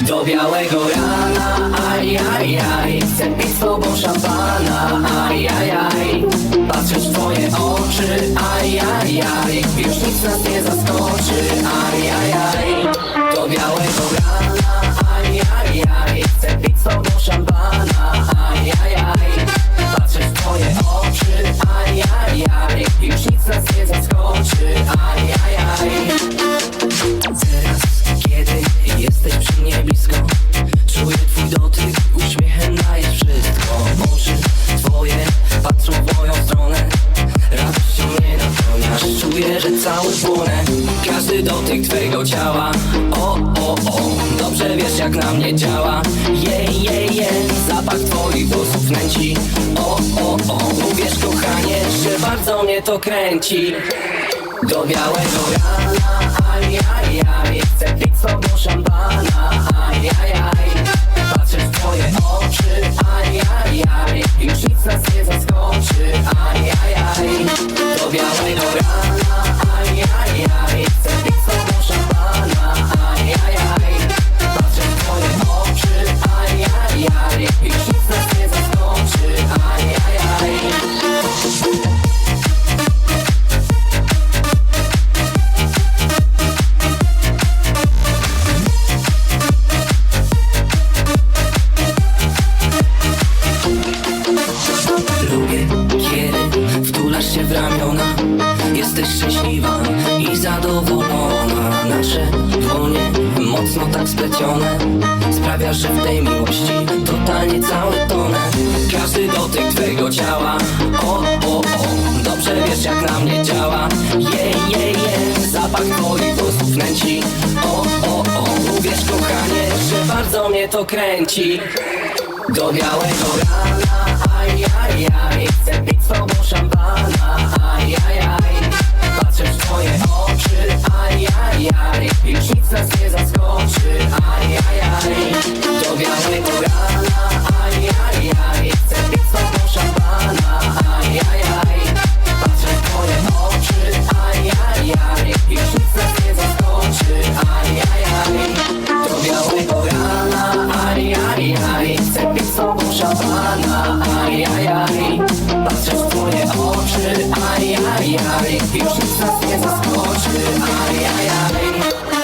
Do białego rana, aj, aj, aj Chcę pić z tobą szampana, aj, aj, aj. Patrzę w twoje oczy, aj, aj, aj Już nic nas nie zaskoczy, aj, aj, aj. Do białego rana, aj, aj, aj Chcę pić z tobą szampana, Każdy dotyk twojego ciała. O, o, o Dobrze wiesz jak na mnie działa. Jej, jej, jej Zapach twoich włosów nęci. O, o, o Uwierz kochanie, że bardzo mnie to kręci. Do białego rana, aj, aj, aj Chcę pić z tobą szampana, aj, aj, wtulasz się w ramiona Jesteś szczęśliwa i zadowolona. Nasze dłonie mocno tak splecione. Sprawia, że w tej miłości totalnie całe tonę. Każdy dotyk twego ciała. O, o, o Dobrze wiesz jak na mnie działa. Jej, jej, jej Zapach twoich włosów nęci. O, o, o Uwierz kochanie, że bardzo mnie to kręci. Do białego rana, Już nic nas nie zaskoczy, aj, aj, aj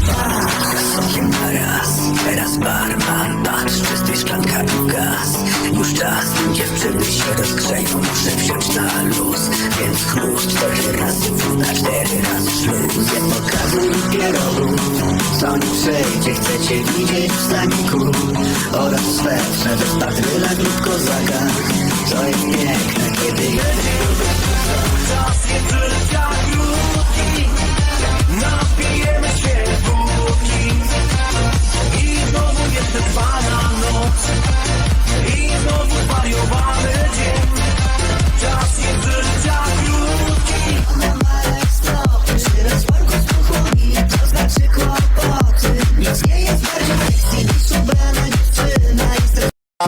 Piwa, sobie na raz Teraz barman, patrz, czysty szklanka i gaz Już czas, dziewczyny się rozgrzeją Muszę wziąć na luz, więc chlust Cztery razy wód, a cztery razy śluz pokazuj mi pierogu co nie przejdzie, chcecie widzieć w staniku Oraz swetrze bez patryla lub kozaka To jest piękne, kiedy jedzie Czas jest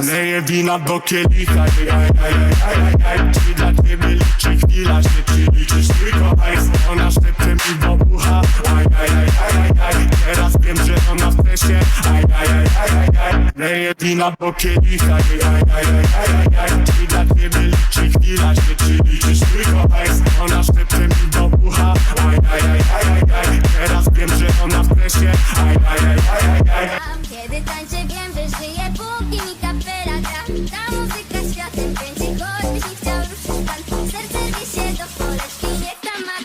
Jest Leję wina do kielicha ej, ej, ej, ej. Czy dla ciebie liczy chwila się Czy liczysz tylko hajs Ona szepcze mi do ucha Aj, aj, aj, aj, aj, aj. Teraz wiem, że ona chce presie Aj, aj, aj, aj, aj, aj Leję wina do kielicha Aj, aj, aj, aj, aj, aj, aj Czy dla ciebie liczy chwila się Czy liczysz tylko hajs Ona szepcze mi fiesta más.